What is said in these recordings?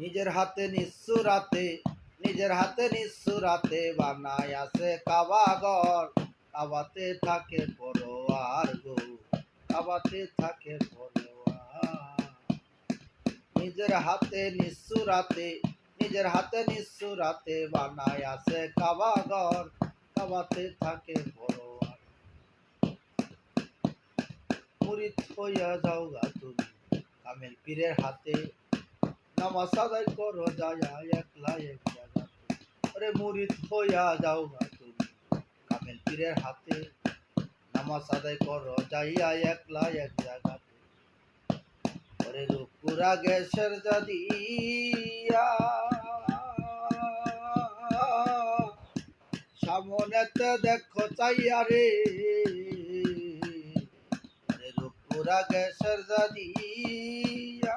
নিজের হাতে নিঃসুরাতে নিজের হাতে নিঃসুরাতে বানায় আছে কাবাগর কাবাতে থাকে পরোয়ার গো, কাবাতে থাকে নিজের হাতে নিঃসুরাতে নিজের হাতে নিঃসুরাতে বানায় আছে কাবাগর কাবাতে থাকে পরোয়ার। মুরিদ হইয়া যাও গা তুমি, কামেল পীরের হাতে নামাজ আদায় করো যায়া একলা এক জায়গাতে আরে মুরিদ হইয়া যাও গা তুমি। কামেল পীরের হাতে নামাজ আদায় করো, যাইয়া একলা এক জায়গাতে ওরে রূপুরা গ্যাসের জাদিয়া সামনেতে দেখো চাইয়া রে। আরে রূপুরা গ্যাসের জাদিয়া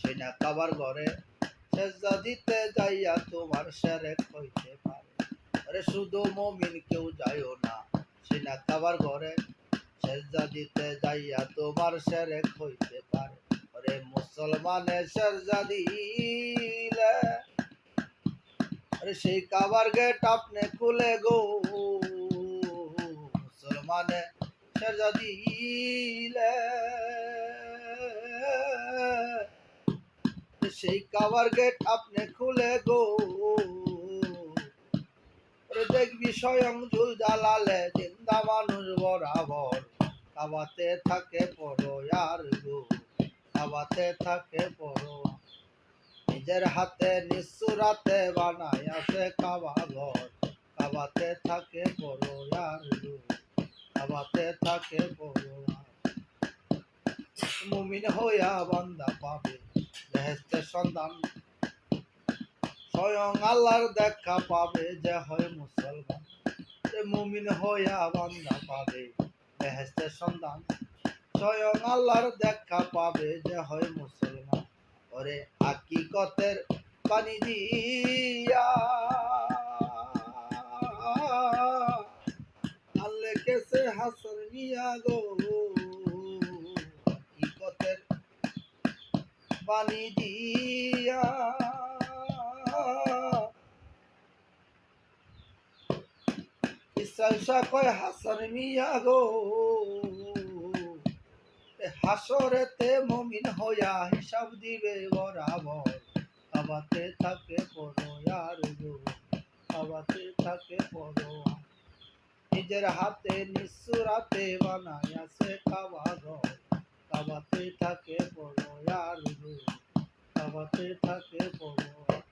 সে না কাবার ঘরে সেজদা দিতে যাইয়া তোমার সেরেক হইতে পারে। আরে শুধু মমিন কেউ না কাবার ঘরে সেজদা দিতে যাইয়া তোমার সেরেক হইতে পারে। আরে মুসলমানের সেজদা দিলে, আরে সেই কাবার গেট আপনি খুলে গো। মুসলমানে সেজদা দিলে। সেই কাবার গেট আপনি খুলে গো। দেখবি স্বয়ং ঝুল জ্বালালে জিন্দা মানুষ বরাবর। কাবাতে থাকে পড়ো আর গো কাবাতে থাকে পড়ো নিজের হাতে নিঃসুরাতে বানায় আছে কাবা ঘর। কাবাতে থাকে পড়ো আর গো কাবাতে থাকে পড়ো মুমিন হইয়া বান্দা পাবে। বেহেস্তের সন্ধান স্বয়ং আল্লাহর দেখা পাবে যে হয় মুসলমান। যে মুমিন হইয়া বান্দা পাবে বেহেস্তের সন্ধান স্বয়ং আল্লাহর দেখা পাবে যে হয় মুসলমান। ওরে হাকিকতের পানি দিয়া। আল্লে কেসে হাসর মিয়া গো। পানি দিয়া। ইসরাইল কয়, হাসান মিয়া গো হাসরেতে মমিন হইয়া হিসাব দিবে বরাবর। কাবাতে থাকে পড়ো আর গো কাবাতে থাকে পড়ো নিজের হাতে নিঃসুরাতে বানায় আছে কাবা ঘর। কাবাতে থাকে গো কাবাতে থাকে পড়ো